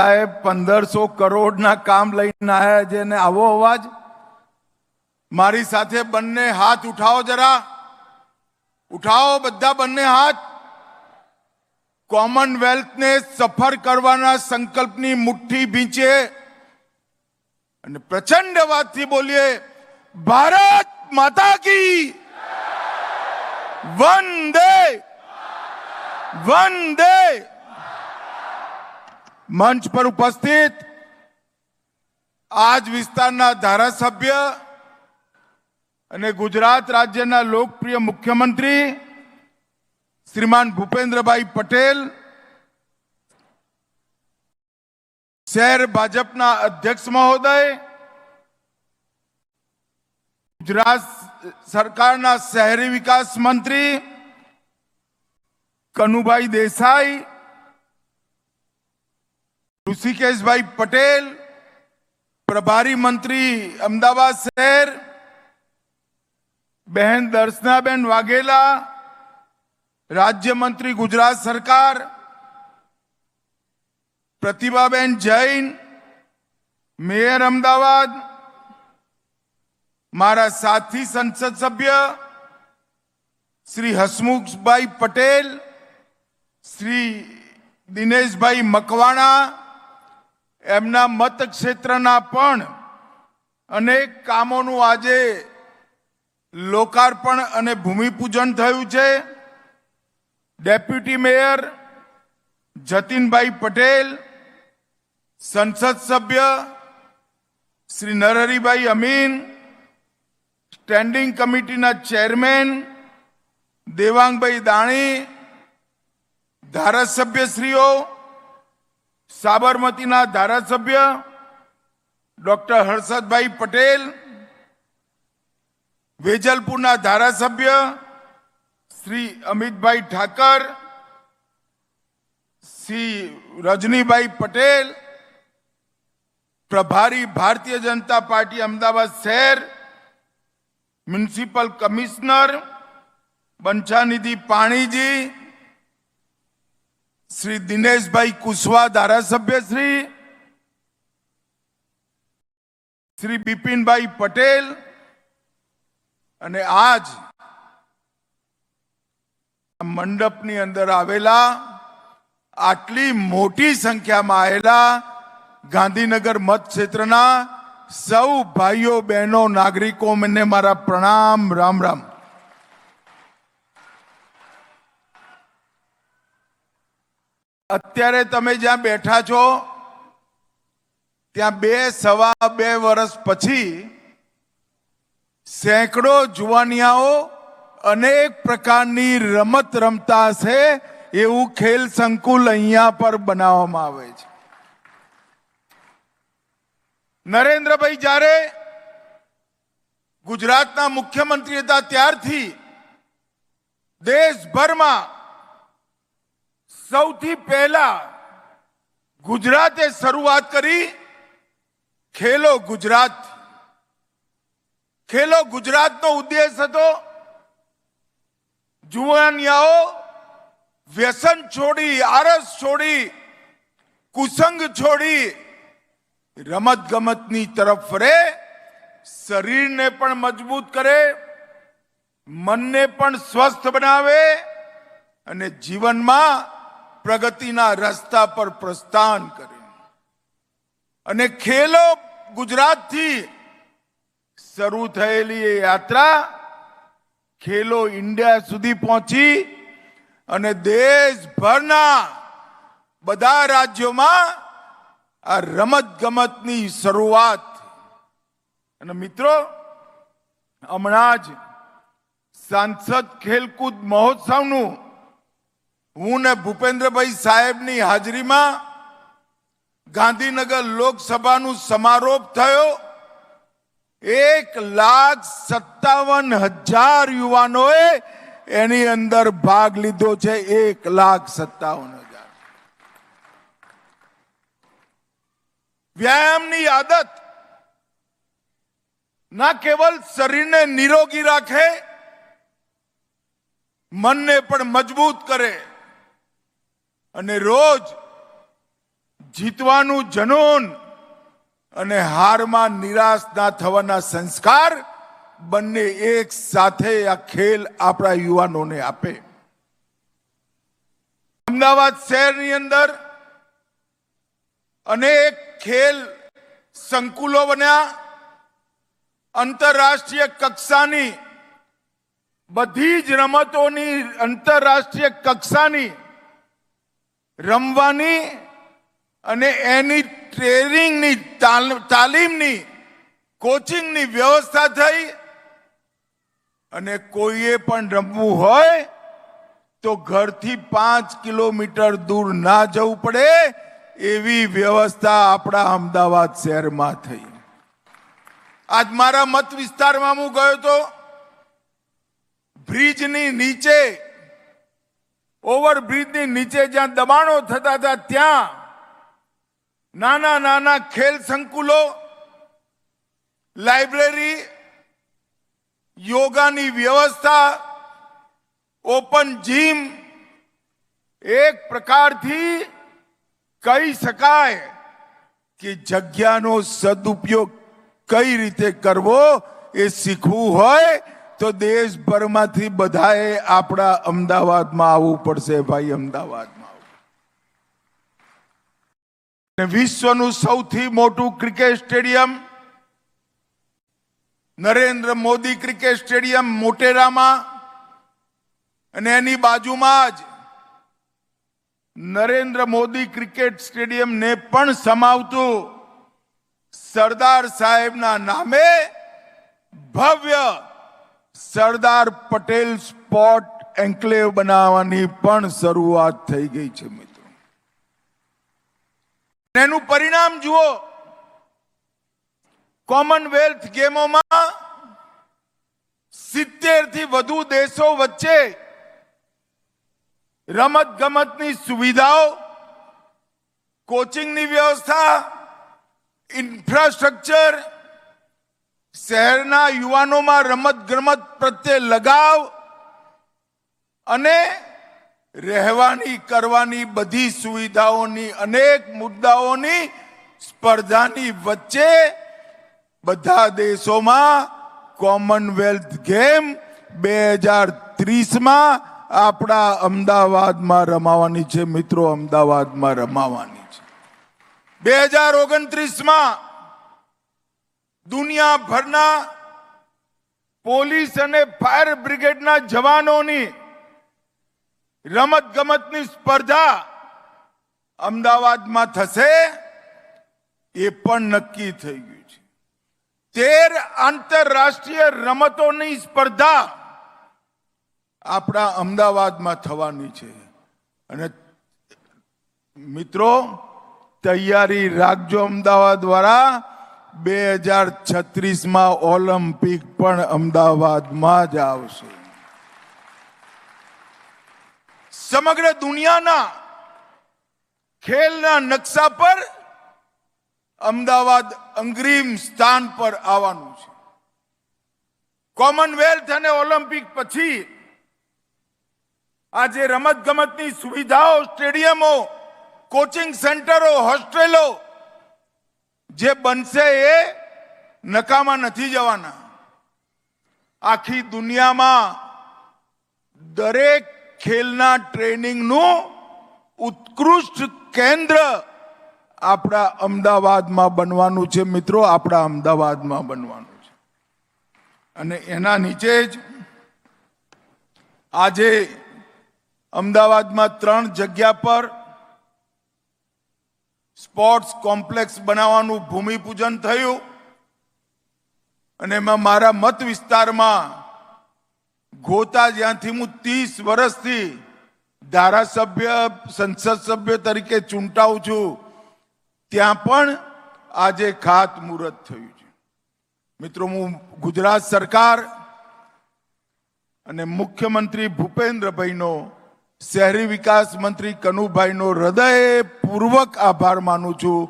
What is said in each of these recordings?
સાહેબ, પંદરસો કરોડના કામ લઈને આવ્યા છે ને આવો અવાજ. મારી સાથે બંને હાથ ઉઠાવો જરા. ઉઠાવો બધા બંને હાથ. કોમનવેલ્થને સફર કરવાના સંકલ્પની મુઠ્ઠી ભીંચે. અને પ્રચંડ અવાજથી બોલીએ, ભારત માતા કી વંદે વંદે. મંચ પર ઉપસ્થિત આજ વિસ્તારના ધારાસભ્ય અને ગુજરાત રાજ્યના લોકપ્રિય મુખ્યમંત્રી શ્રીમાન ભૂપેન્દ્રભાઈ પટેલ, શહેર ભાજપના અધ્યક્ષ મહોદય, ગુજરાત સરકારના શહેરી વિકાસ મંત્રી કનુભાઈ દેસાઈ ઋષિકેશભાઈ પટેલ પ્રભારી મંત્રી અમદાવાદ શહેર બહેન દર્શનાબેન વાઘેલા રાજ્યમંત્રી ગુજરાત સરકાર પ્રતિભાબેન જૈન મેયર અમદાવાદ મારા સાથી સંસદ સભ્ય શ્રી હસમુખભાઈ પટેલ શ્રી દિનેશભાઈ મકવાણા એમના મત ક્ષેત્રના પણ અનેક કામોનું આજે લોકાર્પણ અને ભૂમિપૂજન થયું છે. ડેપ્યુટી મેયર જતીનભાઈ પટેલ, સંસદ સભ્ય શ્રી નરહરિભાઈ અમીન, સ્ટેન્ડિંગ કમિટીના ચેરમેન દેવાંગભાઈ દાણી, ધારાસભ્યશ્રીઓ સાબરમતીના ધારાસભ્ય ડોક્ટર હર્ષદભાઈ પટેલ, વેજલપુરના ધારાસભ્ય શ્રી અમિતભાઈ ઠાકર, શ્રી રજનીભાઈ પટેલ, પ્રભારી ભારતીય જનતા પાર્ટી અમદાવાદ શહેર, મ્યુનિસિપલ કમિશનર બંછાનિધિ પાણીજી શ્રી દિનેશભાઈ કુશવા ધારાસભ્ય શ્રી બિપિનભાઈ પટેલ અને આજ મંડપની અંદર આવેલા, આટલી મોટી સંખ્યામાં આવેલા ગાંધીનગર મત ક્ષેત્રના સૌ ભાઈઓ, બહેનો, નાગરિકો, મને મારા પ્રણામ, રામ રામ. અત્યારે તમે જ્યાં બેઠા છો, ત્યાં બે સવા બે વર્ષ પછી સેંકડો જુવાનિયાઓ અનેક પ્રકારની રમત રમતા હશે એવું ખેલ સંકુલ અહીંયા પર બનાવવામાં આવે છે. નરેન્દ્રભાઈ, જ્યારે ગુજરાતના મુખ્યમંત્રી હતા ત્યારથી દેશભરમાં સૌથી પહેલા ગુજરાતે શરૂઆત કરી ખેલો ગુજરાત. ખેલો ગુજરાતનો ઉદ્દેશ હતો જુવાનિયાઓ વ્યસન છોડી, આરસ છોડી, કુસંગ છોડી રમત ગમતની તરફ ફરે શરીરને પણ મજબૂત કરે, મનને પણ સ્વસ્થ બનાવે અને જીવનમાં પ્રગતિના રસ્તા પર પ્રસ્થાન કરે. અને ખેલો ગુજરાતથી શરૂ થયેલી એ યાત્રા ખેલો ઇન્ડિયા સુધી પહોંચી અને દેશભરના બધા રાજ્યોમાં આ રમત ગમતની શરૂઆત અને મિત્રો, હમણાં જ સાંસદ ખેલકૂદ મહોત્સવનું હું ને ભૂપેન્દ્રભાઈ સાહેબની હાજરીમાં ગાંધીનગર લોકસભાનું સમારોપ થયો. એક લાખ સત્તાવન હજાર યુવાનોએ એની અંદર ભાગ લીધો છે. એક લાખ સત્તાવન હજાર. વ્યાયામની આદત ના કેવલ શરીરને નિરોગી રાખે, મનને પણ મજબૂત કરે અને રોજ જીતવાનું જનૂન અને હારમાં નિરાશ ના થવાના સંસ્કાર બંને એક સાથે આ ખેલ આપણા યુવાનોને આપે. અમદાવાદ શહેરની અંદર અનેક ખેલ સંકુલો બન્યા. આંતરરાષ્ટ્રીય કક્ષાની બધી જ રમતોની આંતરરાષ્ટ્રીય કક્ષાની રમવાની અને એની ટ્રેનિંગની, તાલ- તાલીમની, કોચિંગની વ્યવસ્થા થઈ અને કોઈએ પણ રમવું હોય તો ઘરથી પાંચ કિલોમીટર દૂર ના જવું પડે એવી વ્યવસ્થા આપણા અમદાવાદ શહેરમાં થઈ. આજ મારા મત વિસ્તારમાં હું ગયો તો બ્રિજની નીચે ઓવરબ્રિજની નીચે જ્યાં દબાણો થતા હતા, ત્યાં નાના નાના ખેલ સંકુલો, લાઇબ્રેરી, યોગાની વ્યવસ્થા, ઓપન જીમ એક પ્રકારથી કહી શકાય કે જગ્યાનો સદુપયોગ કઈ રીતે કરવો એ શીખવું હોય તો દેશભરમાંથી બધાએ આપણા અમદાવાદમાં આવવું પડશે ભાઈ, અમદાવાદમાં વિશ્વનું સૌથી મોટું cricket stadium, Narendra Modi cricket stadium મોટેરામાં, અને એની બાજુમાં જ નરેન્દ્ર મોદી ક્રિકેટ સ્ટેડિયમને પણ સમાવતું સરદાર સાહેબના નામે ભવ્ય સરદાર પટેલ સ્પોર્ટ એન્કલેવ બનાવવાની પણ શરૂઆત થઈ ગઈ છે, મિત્રો. એનું પરિણામ જુઓ. કોમનવેલ્થ ગેમોમાં સિત્તેરથી વધુ દેશો વચ્ચે રમત ગમતની સુવિધાઓ કોચિંગની વ્યવસ્થા ઇન્ફ્રાસ્ટ્રક્ચર શહેરના યુવાનોમાં રમત ગમત પ્રત્યે લગાવ અને રહેવાની, કરવાની બધી સુવિધાઓની, અનેક મુદ્દાઓની સ્પર્ધાની વચ્ચે બધા દેશોમાં કોમનવેલ્થ ગેમ બે હજાર ત્રીસમાં આપણા અમદાવાદમાં રમાવાની છે. મિત્રો, અમદાવાદમાં રમાવાની છે. બે હજાર ઓગણત્રીસમાં દુનિયાભરના પોલીસ અને ફાયર બ્રિગેડના જવાનોની રમત ગમતની સ્પર્ધા અમદાવાદમાં થશે, એ પણ નક્કી થઈ ગયું છે. તેર આંતરરાષ્ટ્રીય રમતોની સ્પર્ધા આપણા અમદાવાદમાં થવાની છે. અને મિત્રો, તૈયારી રાખજો અમદાવાદ વાળા. બે હજાર છત્રીસમાં ઓલિમ્પિક પણ અમદાવાદમાં જ આવશે. સમગ્ર દુનિયાના ખેલના નકશા પર અમદાવાદ અંગ્રીમ સ્થાન પર આવવાનું છે. કોમનવેલ્થ અને ઓલિમ્પિક પછી આજે રમત ગમતની સુવિધાઓ, સ્ટેડિયમો, કોચિંગ સેન્ટરો, હોસ્ટેલો જે બનશે એ નકામાં નથી જવાના. આખી દુનિયામાં દરેક ખેલના ટ્રેનિંગનું ઉત્કૃષ્ટ કેન્દ્ર આપણા અમદાવાદમાં બનવાનું છે મિત્રો, આપણા અમદાવાદમાં બનવાનું છે. અને એના નીચે જ આજે અમદાવાદમાં ત્રણ જગ્યા પર સ્પોર્ટ્સ કોમ્પ્લેક્સ બનાવવાનું ભૂમિપૂજન થયું અને એમાં મારા મત વિસ્તારમાં ગોતા જ્યાંથી હું ત્રીસ વર્ષથી ધારાસભ્ય, સંસદ સભ્ય તરીકે ચૂંટાઉં છું, ત્યાં પણ આજે ખાતમુહૂર્ત થયું છે. મિત્રો, હું ગુજરાત સરકાર અને મુખ્યમંત્રી ભૂપેન્દ્રભાઈનો શહેરી વિકાસ મંત્રી કનુભાઈનો હૃદયપૂર્વક આભાર માનું છું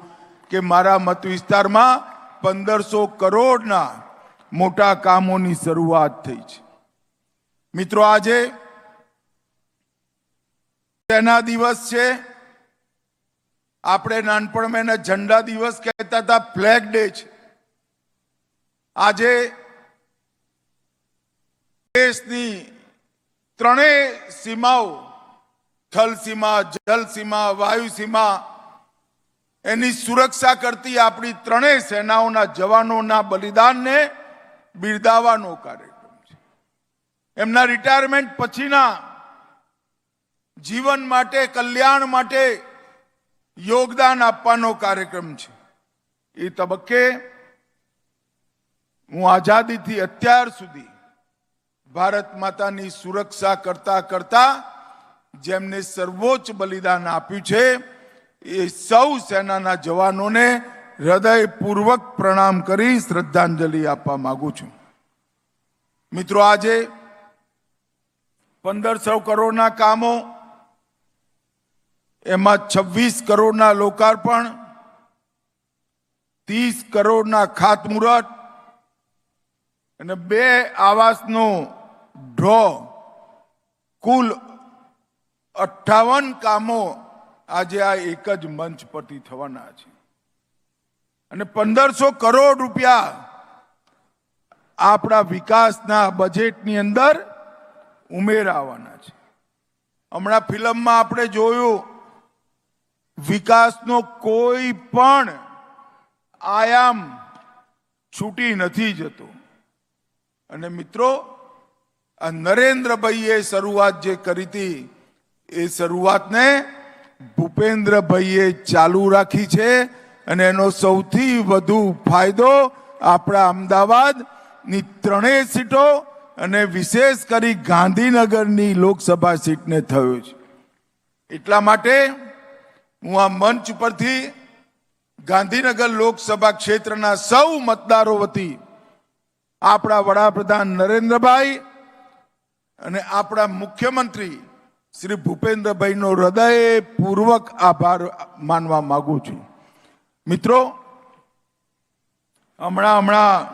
કે મારા મત વિસ્તારમાં પંદરસો કરોડના મોટા કામોની શરૂઆત થઈ છે. મિત્રો, આજે તેના દિવસ છે. આપણે નાનપણમાં એના ઝંડા દિવસ કહેતા હતા, ફ્લેગ ડે છે. આજે દેશની ત્રણેય સીમાઓ થલ સીમા, જલ સીમા, વાયુ સીમા, એની સુરક્ષા કરતી આપણી ત્રણેય સેનાઓના જવાનોના બલિદાનને બિરદાવવાનો કાર્યક્રમ છે. એમના રિટાયરમેન્ટ પછીના જીવન માટે, કલ્યાણ માટે યોગદાન આપવાનો કાર્યક્રમ છે. એ તબક્કે હું આઝાદીથી અત્યાર સુધી ભારત માતાની સુરક્ષા કરતા કરતા જેમને સર્વોચ્ચ બલિદાન આપ્યું છે, એ સૌ સેનાના જવાનોને હૃદયપૂર્વક પ્રણામ કરી શ્રદ્ધાંજલિ આપવા માંગુ છું. મિત્રો, આજે પંદરસો કરોડના કામો, એમાં છવ્વીસ કરોડના લોકાર્પણ, ત્રીસ કરોડના ખાતમુહૂર્ત અને બે આવાસનો ડ્રો કુલ અઠ્ઠાવન કામો આજે આ એક જ મંચ પરથી થવાના છે. અને પંદરસો કરોડ રૂપિયા આપણા વિકાસના બજેટની અંદર ઉમેરાવાના છે. હમણાં ફિલ્મમાં આપણે જોયું, વિકાસનો કોઈ પણ આયામ છૂટી નથી જતો. અને મિત્રો, આ નરેન્દ્રભાઈએ શરૂઆત જે કરી હતી એ શરૂઆતને ભૂપેન્દ્રભાઈએ ચાલુ રાખી છે અને એનો સૌથી વધુ ફાયદો આપણા અમદાવાદની ત્રણેય સીટો અને વિશેષ કરી ગાંધીનગરની લોકસભા સીટને થયો છે. એટલા માટે હું આ મંચ પરથી ગાંધીનગર લોકસભા ક્ષેત્રના સૌ મતદારો વતી આપણા વડાપ્રધાન નરેન્દ્રભાઈ અને આપણા મુખ્યમંત્રી શ્રી ભૂપેન્દ્રભાઈનો હૃદયપૂર્વક આભાર માનવા માંગુ છું. મિત્રો, હમણાં હમણાં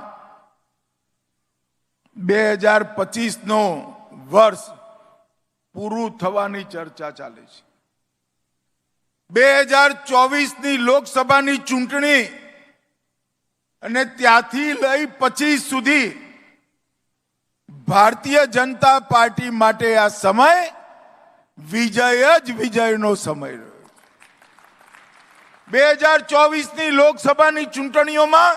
બે હજાર પચીસનો વર્ષ પૂરું થવાની ચર્ચા ચાલે છે. બે હજાર ચોવીસની લોકસભાની ચૂંટણી અને ત્યાંથી લઈ પચીસ સુધી ભારતીય જનતા પાર્ટી માટે આ સમય વિજય જ વિજયનો સમય રહ્યો. બે હજાર ચોવીસની લોકસભાની ચૂંટણીઓમાં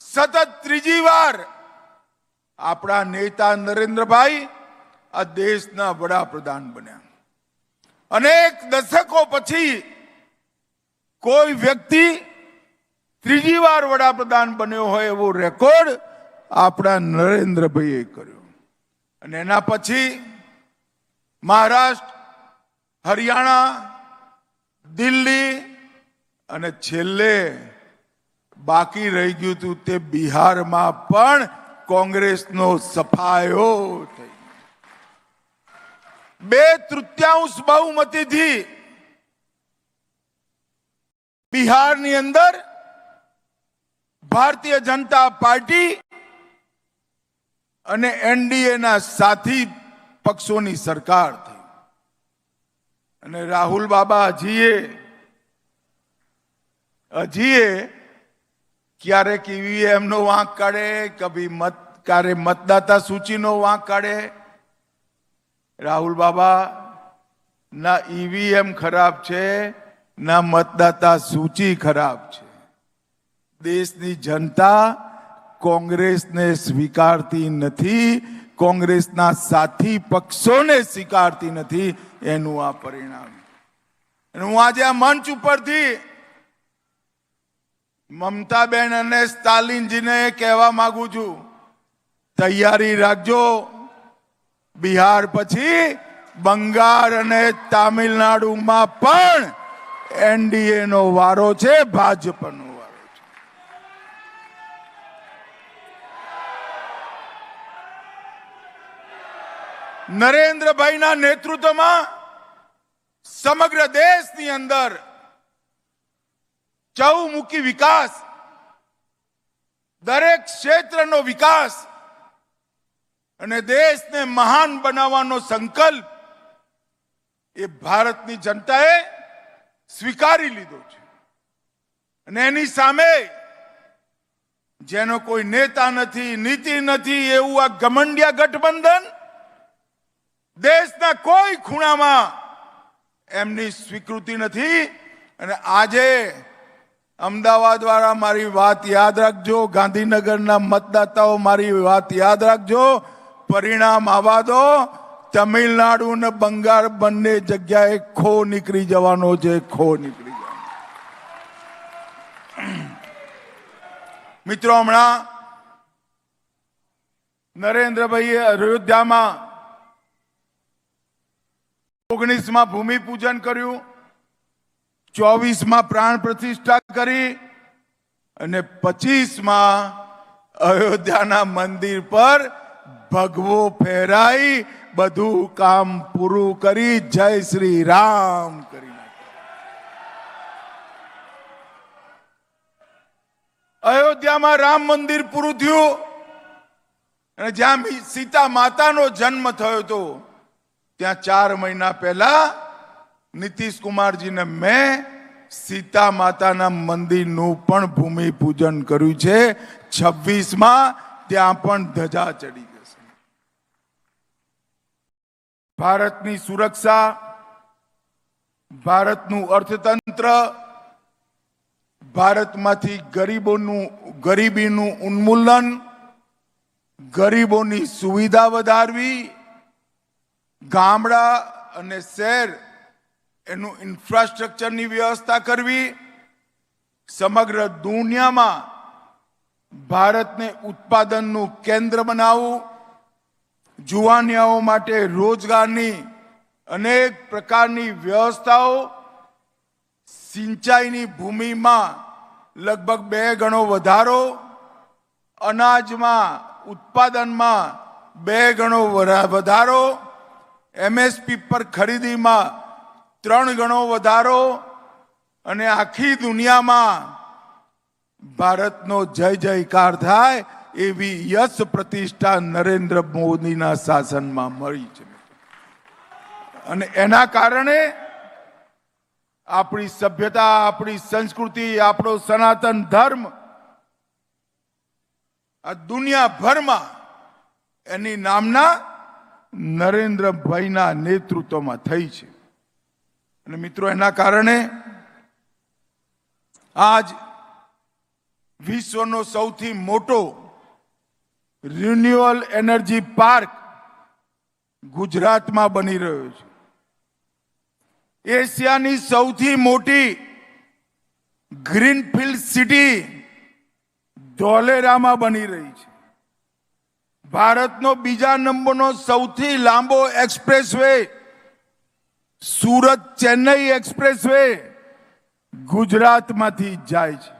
સતત ત્રીજી વાર આપણા નેતા નરેન્દ્રભાઈ આ દેશના વડાપ્રધાન બન્યા. અનેક દશકો પછી કોઈ વ્યક્તિ ત્રીજી વાર વડાપ્રધાન બન્યો હોય એવો રેકોર્ડ આપણા નરેન્દ્રભાઈએ કર્યો. અને એના પછી મહારાષ્ટ્ર, હરિયાણા, દિલ્હી અને છેલ્લે બાકી રહી ગયું હતું તે બિહારમાં પણ કોંગ્રેસનો સફાયો થઈ બે તૃતીયાંશ બહુમતીથી બિહારની અંદર ભારતીય જનતા પાર્ટી અને એનડીએના સાથી પક્ષોની સરકાર થઈ. અને રાહુલ બાબા હજીએ હજીએ ક્યારેક ઈવીએમ નો વાંક કાઢે કભી મત, ક્યારે મતદાતા સૂચિનો વાંક કાઢે. રાહુલ બાબા, ના ઈવીએમ ખરાબ છે, ના મતદાતા સૂચિ ખરાબ છે. દેશની જનતા કોંગ્રેસને સ્વીકારતી નથી કોંગ્રેસના સાથી પક્ષોને સ્વીકારતી નથી, એનું આ પરિણામ. હું આજે આ મંચ ઉપરથી મમતાબેન અને સ્ટાલિનજીને કહેવા માંગુ છું, તૈયારી રાખજો. બિહાર પછી બંગાળ અને તામિલનાડુમાં પણ એનડીએ નો વારો છે, ભાજપનો. નરેન્દ્રભાઈના નેતૃત્વમાં સમગ્ર દેશની અંદર ચૌમુખી વિકાસ, દરેક ક્ષેત્રનો વિકાસ અને દેશને મહાન બનાવવાનો સંકલ્પ એ ભારતની જનતાએ સ્વીકારી લીધો છે. અને એની સામે જેનો કોઈ નેતા નથી, નીતિ નથી, એવું આ ગમંડિયા ગઠબંધન દેશના કોઈ ખૂણામાં એમની સ્વીકૃતિ નથી. અને આજે અમદાવાદ વાળા મારી વાત યાદ રાખજો, ગાંધીનગરના મતદાતાઓ મારી વાત યાદ રાખજો, પરિણામ આવવા દો. તમિલનાડુ અને બંગાળ બંને જગ્યાએ ખો નીકળી જવાનો છે, ખો નીકળી જવાનો. મિત્રો, હમણાં નરેન્દ્રભાઈએ અયોધ્યામાં ઓગણીસમાં ભૂમિપૂજન કર્યું, ચોવીસમાં પ્રાણ પ્રતિષ્ઠા કરી અને પચીસમાં અયોધ્યાના મંદિર પર ભગવો ફેરાઈ, બધું કામ પૂરું કરી જય શ્રી રામ કરી અયોધ્યામાં રામ મંદિર પૂરું થયું અને જ્યાં સીતા માતાનો જન્મ થયો હતો ત્યાં ચાર મહિના પહેલા નીતિશ કુમારજીને મેં સીતા માતાના મંદિરનું પણ ભૂમિ પૂજન કર્યું છે. છવ્વીસમાં ત્યાં પણ ધજા ચડી જશે. ભારતની સુરક્ષા, ભારતનું અર્થતંત્ર, ભારતમાંથી ગરીબોનું, ગરીબીનું ઉન્મૂલન, ગરીબોની સુવિધા વધારવી ગામડા અને શહેર એનું ઇન્ફ્રાસ્ટ્રક્ચરની વ્યવસ્થા કરવી, સમગ્ર દુનિયામાં ભારતને ઉત્પાદનનું કેન્દ્ર બનાવવું, જુવાનિયાઓ માટે રોજગારની અનેક પ્રકારની વ્યવસ્થાઓ સિંચાઈની ભૂમિમાં લગભગ બે ગણો વધારો, અનાજમાં, ઉત્પાદનમાં બે ગણો વધારો એમએસપી પર ખરીદીમાં ત્રણ ગણો વધારો અને આખી દુનિયામાં ભારતનો જય જયકાર થાય એવી યશ પ્રતિષ્ઠા નરેન્દ્ર મોદીના શાસનમાં મળી છે. અને એના કારણે આપણી સભ્યતા, આપણી સંસ્કૃતિ, આપણો સનાતન ધર્મ આ દુનિયાભરમાં એની નામના નરેન્દ્રભાઈના નેતૃત્વમાં થઈ છે. અને મિત્રો, એના કારણે આજ વિશ્વનો સૌથી મોટો રિન્યુઅલ એનર્જી પાર્ક ગુજરાતમાં બની રહ્યો છે. એશિયાની સૌથી મોટી ગ્રીનફિલ્ડ સિટી ધોલેરામાં બની રહી છે. ભારતનો બીજા નંબરનો સૌથી લાંબો એક્સપ્રેસવે, સુરત ચેન્નઈ એક્સપ્રેસવે ગુજરાતમાંથી જાય છે.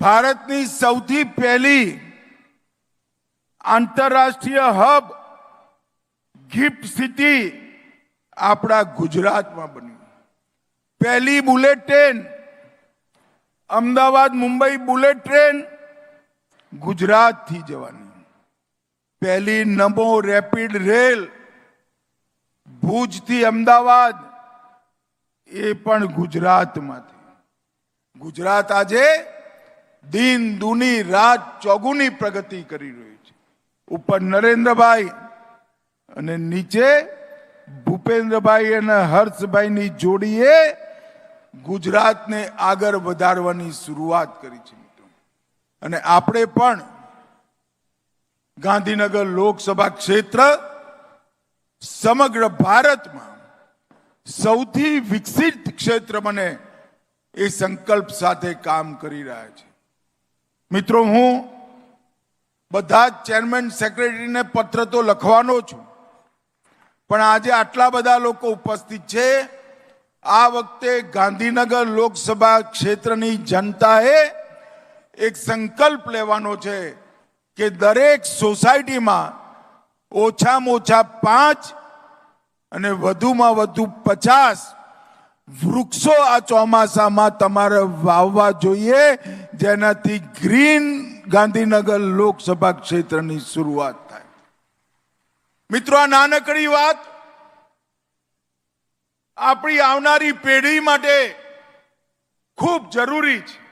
ભારતની સૌથી પહેલી આંતરરાષ્ટ્રીય હબ ગિફ્ટ સિટી આપણા ગુજરાતમાં બની પહેલી bullet train, Ahmedabad Mumbai bullet train ગુજરાતથી જવાની. પહેલી નમો રેપિડ રેલ, ભુજથી અમદાવાદ, એ પણ ગુજરાતમાંથી. ગુજરાત આજે દિન દુની રાત ચોગુની પ્રગતિ કરી રહ્યું છે. ઉપર નરેન્દ્રભાઈ અને નીચે ભૂપેન્દ્રભાઈ અને હર્ષભાઈની જોડીએ ગુજરાતને આગળ વધારવાની શરૂઆત કરી છે. અને આપણે પણ ગાંધીનગર લોકસભા ક્ષેત્ર સમગ્ર ભારતમાં સૌથી વિકસિત ક્ષેત્ર બને એ સંકલ્પ સાથે કામ કરી રહ્યા છે. મિત્રો, હું બધા જ ચેરમેન સેક્રેટરીને પત્ર તો લખવાનો છું, પણ આજે આટલા બધા લોકો ઉપસ્થિત છે. આ વખતે ગાંધીનગર લોકસભા ક્ષેત્રની જનતાએ એક સંકલ્પ લેવાનો છે કે દરેક સોસાયટીમાં ઓછામાં ઓછા પાંચ અને વધુમાં વધુ પચાસ વૃક્ષો આ ચોમાસામાં તમારે વાવવા જોઈએ, જેનાથી ગ્રીન ગાંધીનગર લોકસભા ક્ષેત્રની શરૂઆત થાય. મિત્રો, આ નાનકડી વાત આપણી આવનારી પેઢી માટે ખૂબ જરૂરી છે.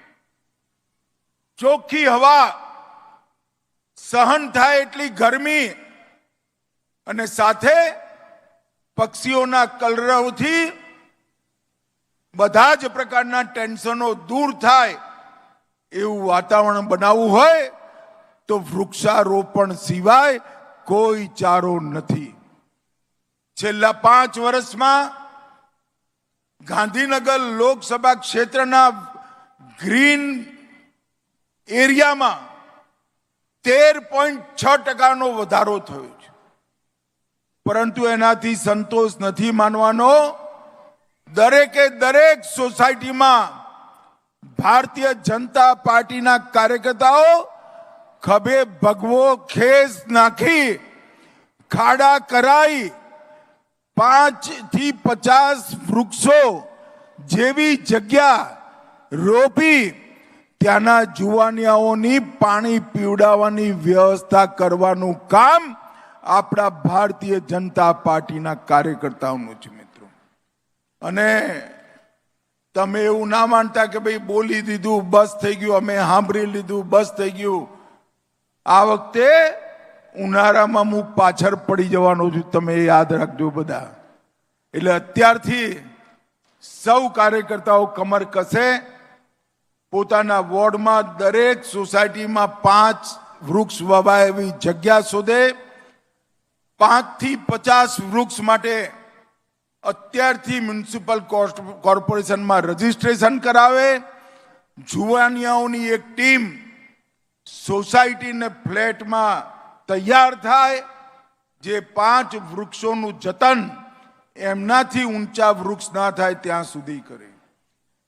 ચોખ્ખી હવા સહન થાય એટલી ગરમી અને સાથે પક્ષીઓના કલરવથી બધા જ પ્રકારના ટેન્શનો દૂર થાય એવું વાતાવરણ બનાવવું હોય તો વૃક્ષારોપણ સિવાય કોઈ ચારો નથી. છેલ્લા પાંચ વર્ષમાં ગાંધીનગર લોકસભા ક્ષેત્રના ગ્રીન એરિયામાં તેર પોઈન્ટ છ ટકાનો વધારો થયો છે. પરંતુ એનાથી સંતોષ નથી માનવાનો. દરેકે દરેક સોસાયટીમાં ભારતીય જનતા પાર્ટીના કાર્યકર્તાઓ ખભે ભગવો ખેસ નાખી, ખાડા કરાઈ પાંચથી પચાસ વૃક્ષો જેવી જગ્યા રોપી ત્યાંના જુવાનિયાઓની પાણી પીવડાવવાની વ્યવસ્થા કરવાનું કામ આપણા ભારતીય જનતા પાર્ટીના કાર્યકર્તાઓનું છે, મિત્રો. અને તમે એવું ના માનતા કે ભાઈ બોલી દીધું, બસ થઈ ગયું, અમે સાંભળી લીધું, બસ થઈ ગયું. આ વખતે ઉનાળામાં હું પાછળ પડી જવાનો છું, તમે યાદ રાખજો બધા. એટલે અત્યારથી સૌ કાર્યકર્તાઓ કમર કસે પોતાના વોર્ડમાં દરેક સોસાયટીમાં પાંચ વૃક્ષ વવાય એવી જગ્યા શોધે. પાંચથી પચાસ વૃક્ષ માટે અત્યારથી મ્યુનિસિપલ કોર્પોરેશનમાં રજીસ્ટ્રેશન કરાવે. જુવાનિયાઓની એક ટીમ સોસાયટીને ફ્લેટમાં તૈયાર થાય. જે પાંચ વૃક્ષોનું જતન એમનાથી ઊંચા વૃક્ષ ના થાય ત્યાં સુધી કરે.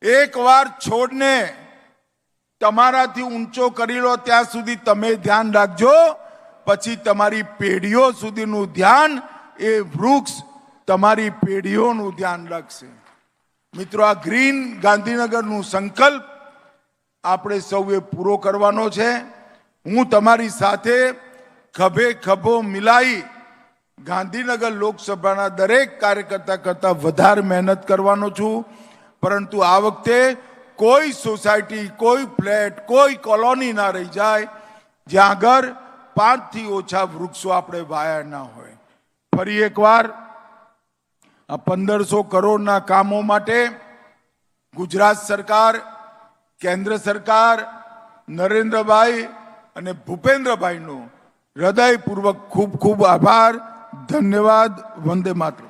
એકવાર છોડને તમારાથી ઊંચો કરી લો ત્યાં સુધી તમે ધ્યાન રાખજો. પછી તમારી પેઢીઓ સુધીનું ધ્યાન એ વૃક્ષ તમારી પેઢીઓનું ધ્યાન રાખશે. મિત્રો, આ ગ્રીન ગાંધીનગરનું સંકલ્પ આપણે સૌએ પૂરો કરવાનો છે. હું તમારી સાથે ખભે ખભો મિલાઈ ગાંધીનગર લોકસભાના દરેક કાર્યકર્તા કરતા વધારે મહેનત કરવાનો છું. પરંતુ આ વખતે કોઈ સોસાયટી, કોઈ ફ્લેટ, કોઈ કોલોની ના રહી જાય, જ્યાં આગળ પાંચથી ઓછા વૃક્ષો આપણે વાયા ના હોય. ફરી એકવાર, આ પંદરસો કરોડના કામો માટે ગુજરાત સરકાર, કેન્દ્ર સરકાર, નરેન્દ્રભાઈ અને ભૂપેન્દ્રભાઈનો હૃદયપૂર્વક ખૂબ ખૂબ આભાર, ધન્યવાદ, વંદે માતરમ.